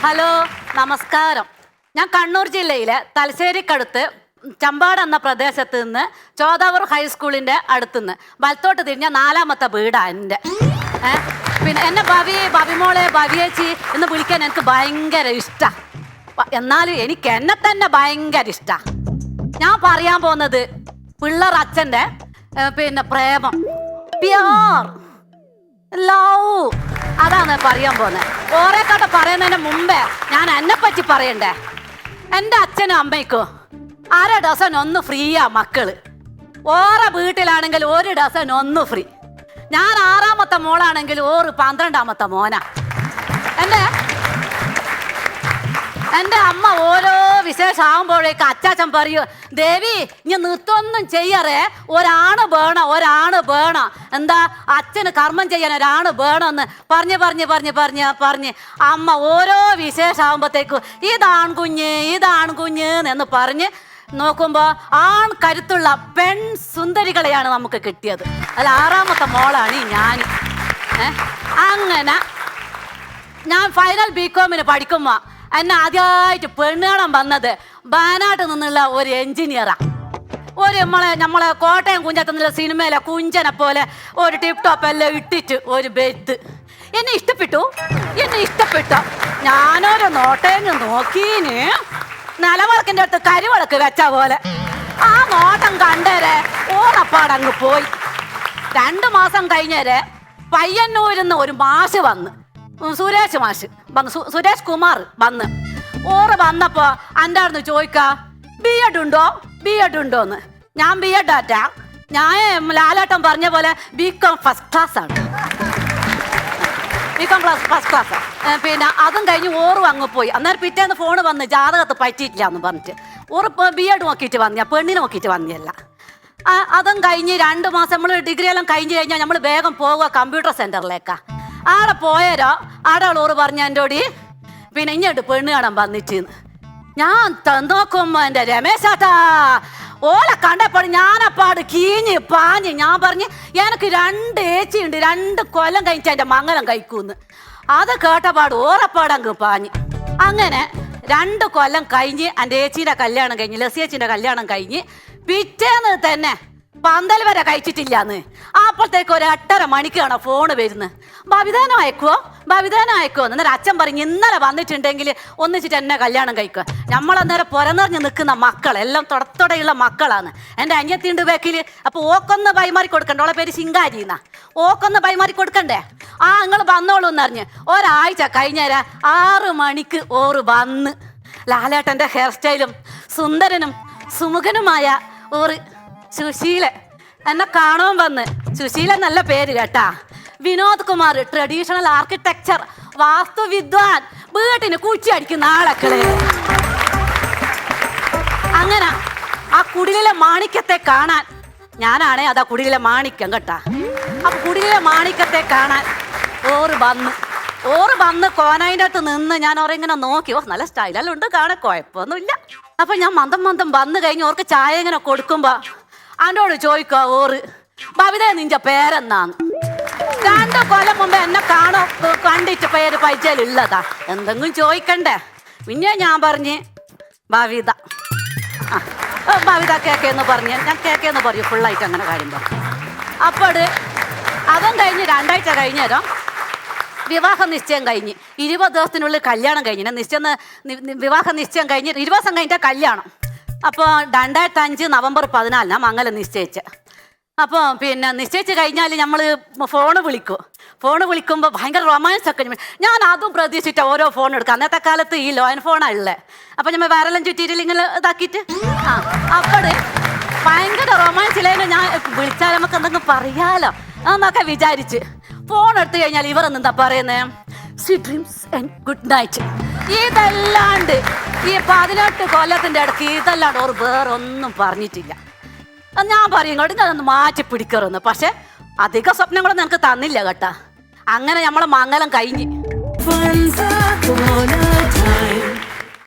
Hello നമസ്കാരം. ഞാൻ കണ്ണൂർ ജില്ലയിലെ തലശ്ശേരിക്കടുത്ത് ചമ്പാട് എന്ന പ്രദേശത്ത് നിന്ന് ചോദാവൂർ ഹൈസ്കൂളിന്റെ അടുത്തുനിന്ന് വലത്തോട്ട് തിരിഞ്ഞ നാലാമത്തെ വീടാണ് എന്റെ? പിന്നെ എന്നെ ഭവി ഭവിമോളെ ഭവിയേച്ചി എന്ന് വിളിക്കാൻ എനിക്ക് ഭയങ്കര ഇഷ്ടാ. പ- എന്നാലും എനിക്ക് എന്നെ തന്നെ ഭയങ്കര ഇഷ്ടാ. ഞാൻ പറയാൻ പോകുന്നത് പിള്ളർ അച്ഛന്റെ പിന്നെ പ്രേമം. പ്യാർ ലവ് അതാണ് പറയാൻ പോകുന്നത്. ഓരേക്കാട്ട് പറയുന്നതിന് മുമ്പേ ഞാൻ എന്നെ പറ്റി പറയണ്ടേ? എന്റെ അച്ഛനും അമ്മയ്ക്കും അര ഡസൻ ഒന്ന് ഫ്രീയാ മക്കൾ. ഓറെ വീട്ടിലാണെങ്കിൽ ഒരു ഡസൻ ഒന്ന് ഫ്രീ ഞാൻ ആറാമത്തെ മോളാണെങ്കിൽ ഓറ് പന്ത്രണ്ടാമത്തെ മോന. എന്റെ എന്റെ അമ്മ ഓരോ വിശേഷമാകുമ്പോഴേക്ക് അച്ചാച്ചൻ പറയൂ ദേവി ഇനി നൃത്തമൊന്നും ചെയ്യറേ? ഒരാണ് വേണം വേണം. എന്താ? അച്ഛന് കർമ്മം ചെയ്യാൻ ഒരാണ് വേണമെന്ന് പറഞ്ഞ് പറഞ്ഞ് പറഞ്ഞ് പറഞ്ഞ് പറഞ്ഞ് അമ്മ ഓരോ വിശേഷമാകുമ്പോഴത്തേക്കും ഇതാണ് കുഞ്ഞ് ഇതാണ് കുഞ്ഞ് എന്ന് പറഞ്ഞ് നോക്കുമ്പോൾ ആൺ കരുത്തുള്ള പെൺ സുന്ദരികളെയാണ് നമുക്ക് കിട്ടിയത്. അല്ല ആറാമത്തെ മോളാണ് ഞാൻ? അങ്ങനെ ഞാൻ ഫൈനൽ ബി കോമിന് പഠിക്കുമ്പോ എന്നെ ആദ്യമായിട്ട് പെണ്ണുകളം വന്നത് വയനാട്ടിൽ നിന്നുള്ള ഒരു എഞ്ചിനീയറാ. ഒരു നമ്മളെ നമ്മളെ കോട്ടയം കുഞ്ചത്ത് സിനിമയിലെ കുഞ്ചനെ പോലെ ഒരു ടിപ് ടോപ്പ് എല്ലാം ഇട്ടിട്ട് ഒരു ബെത്ത് എന്നെ ഇഷ്ടപ്പെട്ടു. എന്നെ ഇഷ്ടപ്പെട്ടു ഞാനൊരു നോട്ടേങ്ങ് നോക്കീന്. നിലവിളക്കിന്റെ അടുത്ത് കരിവിളക്ക് വെച്ച പോലെ. ആ നോട്ടം കണ്ടേരെ ഓണപ്പാടങ്ങ് പോയി. രണ്ട് മാസം കഴിഞ്ഞേരെ പയ്യന്നൂരിൽ നിന്ന് ഒരു മാഷ് വന്ന്. സുരേഷ് മാഷ്. സുരേഷ് കുമാർ വന്ന്. ഓറ് വന്നപ്പോ എന്റെ ചോദിക്ക ബി എഡ് ഉണ്ടോ? ബി എഡ് ഉണ്ടോന്ന്? ഞാൻ ബി എഡ് ആറ്റാ ഞാൻ ലാലേട്ടൻ പറഞ്ഞ പോലെ ബി കോം ഫസ്റ്റ് ക്ലാസ് ആണ് B Com class first class പിന്നെ അതും കഴിഞ്ഞ് ഓറും അങ്ങ് പോയി. അന്നേരം പിറ്റേന്ന് ഫോൺ വന്ന് ജാതകത്ത് പറ്റിയിട്ടില്ല എന്ന് പറഞ്ഞിട്ട്. ഓറ് ബി എഡ് നോക്കിയിട്ട് വന്നിയ പെണ്ണിനെ നോക്കിയിട്ട് വന്നിയല്ല. അതും കഴിഞ്ഞ് രണ്ട് മാസം നമ്മൾ ഡിഗ്രി എല്ലാം കഴിഞ്ഞ് കഴിഞ്ഞാൽ നമ്മൾ വേഗം പോവുക കമ്പ്യൂട്ടർ സെന്ററിലേക്കാ ആടെ പോയരോ ആടെ ഓറ് പറഞ്ഞ എന്റെ ഓടി പിന്നെ ഇങ്ങോട്ട് പെണ്ണ് കാണാൻ വന്നിട്ട് ഞാൻ നോക്കുമ്പോ എന്റെ രമേശാട്ടാ. ഓലെ കണ്ടപ്പോൾ ഞാനപ്പാട് കീഞ്ഞ് പാഞ്ഞ് ഞാൻ പറഞ്ഞ് എനിക്ക് രണ്ട് ഏച്ചിയുണ്ട് രണ്ട് കൊല്ലം കഴിച്ച് എന്റെ മംഗലം കഴിക്കൂന്ന്. അത് കേട്ടപാട് ഓറപ്പാടങ്ങ് പാഞ്ഞ്. അങ്ങനെ രണ്ട് കൊല്ലം കഴിഞ്ഞ് എന്റെ ഏച്ചീന്റെ കല്യാണം കഴിഞ്ഞ് ലസിയേച്ചിന്റെ കല്യാണം കഴിഞ്ഞ് പിറ്റേന്ന് തന്നെ പന്തൽ വരെ കഴിച്ചിട്ടില്ലാന്ന്. അപ്പോഴത്തേക്ക് ഒരു എട്ടര മണിക്കാണ് ഫോണ് വരുന്നത്. ഭവിതാനം അയക്കുവോ? ഭവിതാനം അയക്കുവോ? എന്നൊരു അച്ഛൻ പറഞ്ഞ് ഇന്നലെ വന്നിട്ടുണ്ടെങ്കിൽ ഒന്നിച്ചിട്ട് എന്നെ കല്യാണം കഴിക്കുക. നമ്മളന്നേരം പുറന്നിറങ്ങി നിൽക്കുന്ന മക്കൾ എല്ലാം തുടത്തോടെയുള്ള മക്കളാണ്. എന്റെ അന്യത്തിന്റെ ബാക്കിൽ. അപ്പോൾ ഓക്കൊന്ന് പൈമാറി കൊടുക്കണ്ട. ഓളെ പേര് ശിങ്കാരി എന്നാ ഓക്കൊന്ന് പൈമാറി കൊടുക്കണ്ടേ? ആ നിങ്ങൾ വന്നോളൂ എന്നറിഞ്ഞ് ഒരാഴ്ച കഴിഞ്ഞേരാ ആറ് മണിക്ക് ഓറ് വന്ന്. ലാലേട്ടന്റെ ഹെയർ സ്റ്റൈലും സുന്ദരനും സുമുഖനുമായ ഒരു സുശീല. എന്നെ കാണാൻ വന്ന്. സുശീല നല്ല പേര് കേട്ടാ. വിനോദ് കുമാർ ട്രഡീഷണൽ ആർക്കിടെക്ചർ വാസ്തു വിദ്വാൻ വീട്ടിന് കുച്ചി അടിക്കുന്ന ആളക്കളെ അങ്ങനെ ആ കുടിലിലെ മാണിക്യത്തെ കാണാൻ ഞാനാണേ അതാ കുടിലിലെ മാണിക്യം കേട്ടാ. ആ കുടിലിലെ മാണിക്യത്തെ കാണാൻ ഓറ് വന്ന്. ഓറ് വന്ന് കോനായിന്റെ അടുത്ത് നിന്ന് ഞാൻ ഓറെ ഇങ്ങനെ നോക്കി. ഓ നല്ല സ്റ്റൈലെല്ലാം ഉണ്ട് കാണാൻ കുഴപ്പമൊന്നുമില്ല. അപ്പൊ ഞാൻ മന്ദം മന്ദം വന്നു കഴിഞ്ഞ് ഓർക്ക് ചായ ഇങ്ങനെ കൊടുക്കുമ്പോ അവനോട് ചോദിക്കുക ഓറ് ഭവിത നിന്റെ പേരെന്നാന്ന് രണ്ടു കൊല്ലം മുമ്പ് എന്നെ കാണോ കണ്ടിട്ട് പേര് പരിചയമുള്ളതാ എന്തെങ്കിലും ചോദിക്കണ്ടേ? പിന്നെ ഞാൻ പറഞ്ഞ് ഭവിത ആ ഭവിത കേക്കെന്ന് പറഞ്ഞ് ഞാൻ കേക്കെന്ന് പറയും ഫുള്ളായിട്ട് അങ്ങനെ കാര്യം പറഞ്ഞു. അപ്പോൾ അതും കഴിഞ്ഞ് രണ്ടാഴ്ച കഴിഞ്ഞേരം വിവാഹ നിശ്ചയം കഴിഞ്ഞ് ഇരുപത് ദിവസത്തിനുള്ളിൽ കല്യാണം കഴിഞ്ഞ്. നിശ്ചയം വിവാഹ നിശ്ചയം കഴിഞ്ഞ് ഇരുപത് ദിവസം കഴിഞ്ഞിട്ട് കല്യാണം. അപ്പോൾ രണ്ടായിരത്തി അഞ്ച് നവംബർ പതിനാലിനാണ് മംഗലം നിശ്ചയിച്ച് അപ്പോൾ പിന്നെ നിശ്ചയിച്ച് കഴിഞ്ഞാൽ നമ്മൾ ഫോണ് വിളിക്കും. ഫോൺ വിളിക്കുമ്പോൾ ഭയങ്കര റൊമാൻസ് ഒക്കെ ഞാൻ അതും പ്രതീക്ഷിച്ച ഓരോ ഫോൺ എടുക്കുക അന്നത്തെ കാലത്ത് ഈ ലോയൻ ഫോണാണ് ഉള്ളത് അപ്പം നമ്മൾ വേറെല്ലാം ചുറ്റിയിട്ട് ഇങ്ങനെ ഇതാക്കിയിട്ട്? ആ അപ്പോൾ ഭയങ്കര റൊമാൻസ് ഇല്ലെങ്കിൽ ഞാൻ വിളിച്ചാൽ നമുക്ക് എന്തെങ്കിലും പറയാലോ? എന്നൊക്കെ വിചാരിച്ച്. ഫോൺ എടുത്തു കഴിഞ്ഞാൽ ഇവർ എന്താ പറയുന്നത് sweet dreams and good night ഇതല്ലാണ്ട് ഈ പതിനെട്ട് കൊല്ലത്തിന്റെ ഇടയ്ക്ക് ഇതല്ലാണ്ട് ഓർ വേറെ ഒന്നും പറഞ്ഞിട്ടില്ല ഞാൻ പറയും ഇങ്ങോട്ട് ഞാനൊന്ന് മാറ്റി പിടിക്കറുന്ന് പക്ഷെ അധിക സ്വപ്നങ്ങളൊന്നും എനിക്ക് തന്നില്ല കേട്ടാ അങ്ങനെ നമ്മളെ മംഗലം കഴിഞ്ഞ്